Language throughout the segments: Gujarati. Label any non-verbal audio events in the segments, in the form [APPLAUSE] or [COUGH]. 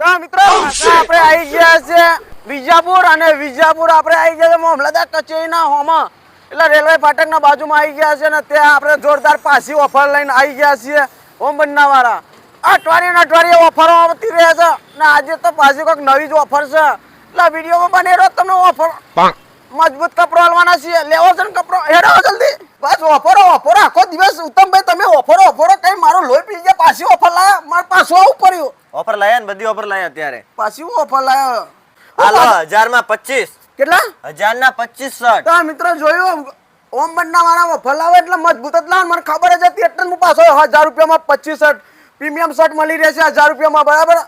તો મિત્રો આપણે આવી ગયા છે વિજાપુર અને વિજાપુર આપણે આવી ગયા છે મામલતદાર કચેરીના હોમાં એટલે રેલવે ફાટકના બાજુમાં આવી ગયા છે ને ત્યાં આપણે જોરદાર પાછી ઓફર લઈને આવી ગયા છીએ હોમ બંધના વાળા અઠવાડિયે ને અઠવાડિયે ઓફરો આવતી રહે છે ને આજે તો પાછી કોઈક નવી જ ઓફર છે. એટલે વિડીયોમાં બને તમને ઓફર મજબૂત કપડો હાલવાના છીએ. લેવો છે ને કપડો? હેડો જલ્દી. બસ ઓફરો ઓફરો આખો દિવસ ઉત્તમભાઈ તમે ઓફરો ઓફરો કઈ મારો લોહી પી ગયા પાછી ઓફર લાયા. મારે પાછું આવું પડ્યું. ઓફર લાયા ને બધી ઓફર લાયા ત્યારે પાછી ઓફર લાયા? હાલો હજારમાં પચીસ. કેટલા? હજાર ના પચીસ શર્ટ. તો મિત્રો જોયું ઓમ બંના વાળા ઓફર લાવે એટલે મજબૂત જ લાવે મને ખબર જ હતી એટલે હું પાછો હજાર રૂપિયામાં પચીસ શર્ટ પ્રીમિયમ શર્ટ મળી રહેશે હજાર રૂપિયામાં બરાબર?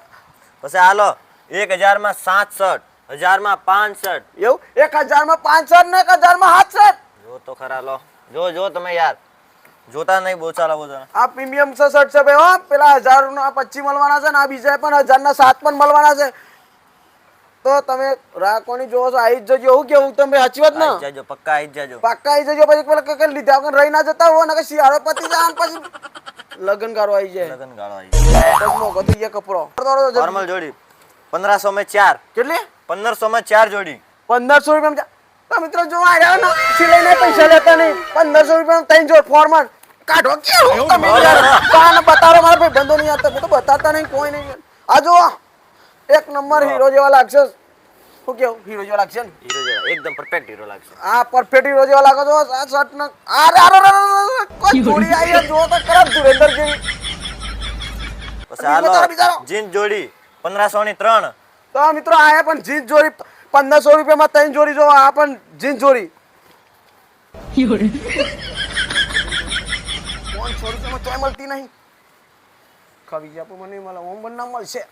પછી હાલો એક હજારમાં સાત શર્ટ હજારમાં પાંચ શર્ટ. એવું? એક હજારમાં પાંચ શર્ટ ને એક હજારમાં સાત શર્ટ? જો તો ખરા લો. જો જો તમે યાર. જોતા નહીં બહુ ચાલો બધા આ પ્રીમિયમ શર્ટ છે ભાઈ હો. પેલા હજાર ના પચીસ મળવાના છે ને આ બીજા પણ હજાર ના સાત પણ મળવાના છે. તો તમે રાખવાની જોવો છો? આવી જ જજો એવું કેવું? તમે સાચી વાત ને? જાજો પક્કા આઈ જજો. પક્કા આવી જજો પછી પેલા કઈ લીધા વગર રહી ના જતા હો ને શિયાળો પતી જાય પછી લગન ગાળો આવી જાય. લગન ગાળો આવી પછી મોઘો થઈ જાય કપડો. નોર્મલ જોડી પંદરસો માં ચાર. કેટલી? પંદરસો માં ચાર જોડી. પંદરસો રૂપિયા તો મિત્રો જો આવ્યા ને સિલાઈને પૈસા લેતા નહીં. પંદરસો રૂપિયા ત્રણ જોડ ફોર્મન કાઢો. કેવું તમે યાર કાન બતાવો મારા ભાઈ બંધો નહીં આવતા. તો બતાતા નહીં કોઈ નહીં. આ જો એક નંબર હીરો જેવા લાગશે. શું કેવું હીરો જેવા લાગશે ને? હીરો જેવા એકદમ પરફેક્ટ હીરો લાગશે. આ પરફેક્ટ હીરો જેવા લાગો છો? આ શર્ટ ન અરે અરે કોઈ જોડી આવી જો તો ખરા ધુરેન્દ્ર જેવી. જીન્સ જોડી પંદરસો ની ત્રણ. તો મિત્રો આયા પણ જીન જોડી પંદરસો રૂપિયામાં ત્રણ જોડી જો આ પણ જીન જોડી 有人，પાંચસો રૂપિયામાં ચોય મળતી નહીં. ખવી ગયા પણ મને મળે. ઓમ બન્ના મળશે.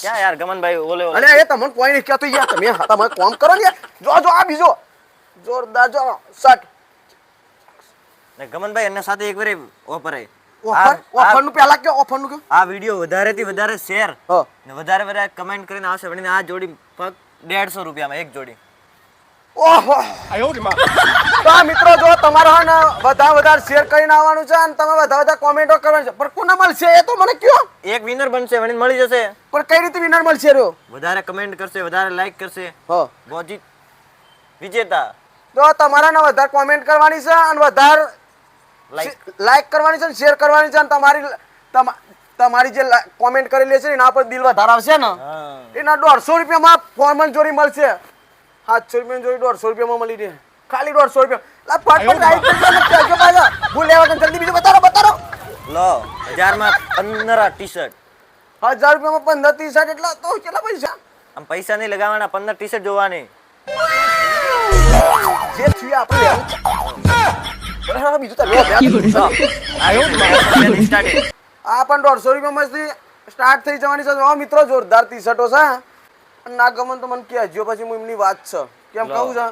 ક્યાં યાર ગમનભાઈ ઓલે ઓલે. અને એ તમને કોઈ નહીં કહેતો યાર. તમે તમે કોમ કરો ને જો જો આ બીજો. જોરદાર જો શર્ટ ને ગમનભાઈ એના સાથે એક વાર ઓફર આવી ઓફર? ઓફરનું પહેલા ઓફરનું આ વીડિયો વધારે થી વધારે શેર. ને વધારે વધારે કમેન્ટ કરીને આવશે. વળીને આ જોડી ફક્ત દેડસો રૂપિયામાં એક જોડી. ઓહો. તો આ મિત્રો જો તમારે હા ને વધારે વધારે શેર કરીને આવવાનું છે અને તમે વધારે વધારે કોમેન્ટો કરવાની છે. પણ કોને મળશે એ તો મને કયો? એક વિનર બનશે મને મળી જશે. પણ કઈ રીતે વિનર મળશે રહ્યો વધારે કમેન્ટ કરશે વધારે લાઈક કરશે. હા. બોજી વિજેતા. તો તમારે ને વધારે કોમેન્ટ કરવાની છે અને વધારે લાઈક લાઈક કરવાની છે અને શેર કરવાની છે અને તમારી તમારી જે કોમેન્ટ કરેલી છે એના પર દિલ વધારે આવશે ને એના દોઢસો રૂપિયામાં ફોર્મલ ચોરી મળશે. સાતસો રૂપિયાની જોડી દોઢસો રૂપિયામાં મળી રહે. ખાલી દોઢસો રૂપિયા. ફટફટ રાઈટ પાછા. ભૂલ લેવા કે જલ્દી બીજું બતાવો બતાવો. લો હજારમાં પંદર ટી શર્ટ હજાર રૂપિયામાં પંદર ટી શર્ટ એટલા તો કેટલા પૈસા? આમ પૈસા નહીં લગાવવાના પંદર ટી શર્ટ જોવાની. જે થયું આપણે બીજું તો આ પણ દોઢસો રૂપિયામાં સ્ટાર્ટ થઈ જવાની છે. મિત્રો જોરદાર ટી શર્ટો છે ના ગમન તો મને કહેજો પછી હું એમની વાત છે. કેમ. કહું છે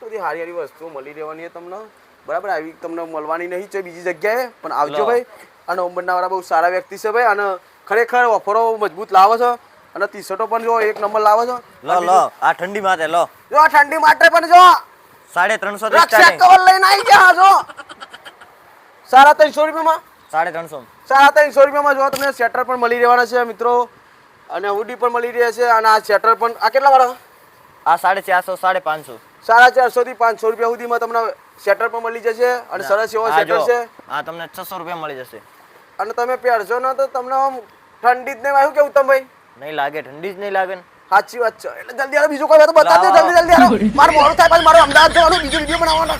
બધી હારી હારી વસ્તુ મળી રહેવાની છે તમને. બરાબર આવી તમને મળવાની નહીં છે બીજી જગ્યાએ પણ આવજો ભાઈ. અને વાળા બહુ સારા વ્યક્તિ છે ભાઈ અને ખરેખર ઓફરો મજબૂત લાવે છે. અને ટી શર્ટો પણ જો એક નંબર લાવો છો. લો લો આ ઠંડી માટે લો. જો આ ઠંડી માટે પણ જો. સાડે ત્રણસો રક્ષા કવર લઈને આવી ગયા જો સાડા ત્રણસો રૂપિયામાં? સાડા ત્રણસો. સાડા ત્રણસો રૂપિયામાં જો તમને સ્વેટર પણ મળી રહેવાના છે મિત્રો. અને હુડી પણ મળી રહે છે અને આ સ્વેટર પણ આ કેટલા વાળા? આ સાડે ચારસો સાડે પાંચસો. સાડા ચારસો થી પાંચસો રૂપિયા સુધીમાં તમને સ્વેટર પણ મળી જશે અને સરસ એવો સ્વેટર છે. આ તમને છસો રૂપિયા મળી જશે. અને તમે પહેરશો ને તો તમને આમ ઠંડી જ નહીં આવ્યું કેવું ઉત્તમભાઈ નહીં લાગે ઠંડી જ નહીં લાગે ને. સાચી વાત છે. એટલે જલ્દી હાલો બીજું કોઈ તો બતાવજો જલ્દી જલ્દી હાલો. [LAUGHS] મારું મોડું થાય પછી મારું અમદાવાદ જવાનું બીજું વીડિયો બનાવવાનો.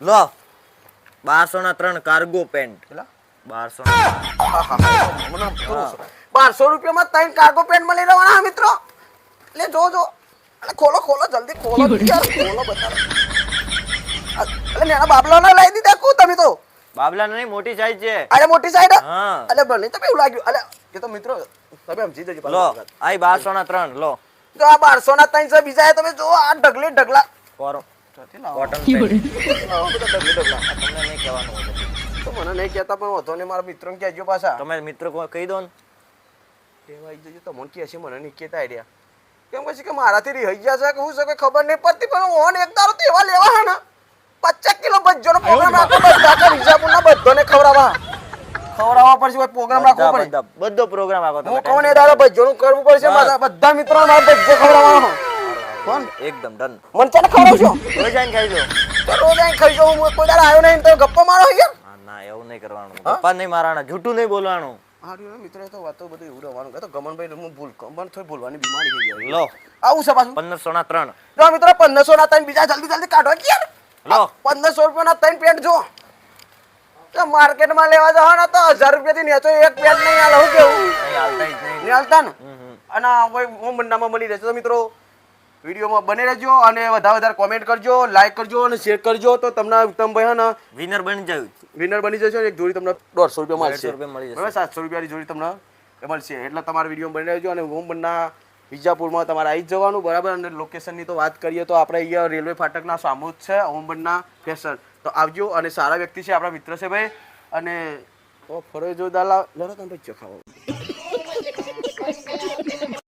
લો. બારસો ના ત્રણ કાર્ગો પેન્ટ કેટલા? બારસો બારસો રૂપિયામાં ત્રણ કાર્ગો પેન્ટ મળી રહેવાના મિત્રો? એટલે જો જો. એટલે ખોલો ખોલો જલ્દી ખોલો યાર ખોલો બતાવો એટલે નેના બાબલા ના લઈ દીધા કુ તમે તો? બાબલા નહીં મોટી સાઈઝ છે. અરે મોટી સાઈડ હા. અલે બને તમે એવું લાગ્યું. અલે એ તો મિત્રો તમે સમજી જજો લો આઈ બારસો ના ત્રણ લો. જો આ બારસો ના ત્રણ છે બીજા તમે જો આ ઢગલે ઢગલા. કોરો ઢગલે ઢગલા. તમને નહીં કહેવાનું તો મને નહીં કહેતા પણ વધો ને મારા મિત્રોને કહેજો પાછા. તમે મિત્રો કહી દો ને. કહેવા આવી જજો તમને કહે છે મને નહીં કહેતા આઈડિયા કેમ કે છે કે મારાથી રહી ગયા છે કે હું છે ખબર નહીં પડતી પણ ઓન એક દારો તો એવા લેવા હે ને. પચાસ કિલો ભજ્જોનો પ્રોગ્રામ રાખો બધા વિજાપુરના બધાને ખવડાવવા. ખવડાવવા પડશે ભાઈ પ્રોગ્રામ રાખવો પડે? બધો પ્રોગ્રામ રાખો હું કહું ને દાદા ભજ્જોનું કરવું પડશે? મારા બધા મિત્રો ના ભજ્જો ખવડાવવાનો. કોણ? એકદમ ડન. મન ચાલે ખવડાવશો રોજ આઈને ખાઈજો. રોજ આઈને ખાઈ હું કોઈ દાડો આવ્યો નહીં તો ગપ્પા મારો યાર ના એવું નહીં કરવાનું. ગપ્પા નહીં મારાના જૂઠું નહીં બોલવાનું. હારું મિત્રો તો વાતો બધું એવું રહેવાનું. તો ગમનભાઈ હું ભૂલ ગમન થોડી ભૂલવાની બીમારી થઈ ગઈ લો. આવું છે પાછું? પંદરસો ના ત્રણ. જો મિત્રો પંદરસો ના ત્રણ બીજા જલ્દી જલ્દી કાઢો. યાર લો. પંદરસો રૂપિયાના ત્રણ પેન્ટ જો. માર્કેટમાં લેવા જાવ ને તો હજાર રૂપિયાથી નેચો એક પેન્ટ નહીં હાલ. હું કેવું? હાલતા ને. અને કોઈ હોમ બંડામાં મળી રહેશે તો મિત્રો વિડીયોમાં બને રહેજો અને વધારે વધારે કોમેન્ટ કરજો લાઈક કરજો અને શેર કરજો તો તમને ઉત્તમભાઈ ને વિનર બની જાય. વિનર બની જશે એક જોડી તમને દોઢસો રૂપિયા મળશે. 150 રૂપિયા મળી જશે. બરાબર સાતસો રૂપિયાની જોડી તમને મળશે. એટલે તમારા વીડિયો બની રહેજો અને હું બંના વિજાપુરમાં તમારે આવી જ જવાનું. બરાબર અને લોકેશનની તો વાત કરીએ તો આપણે અહીંયા રેલવે ફાટકના સામુ જ છે ઓમબનના ફેશન. તો આવજો અને સારા વ્યક્તિ છે આપણા મિત્ર છે ભાઈ. અને ફરજો દાલા લડો તમે બચ્ચો ખાવા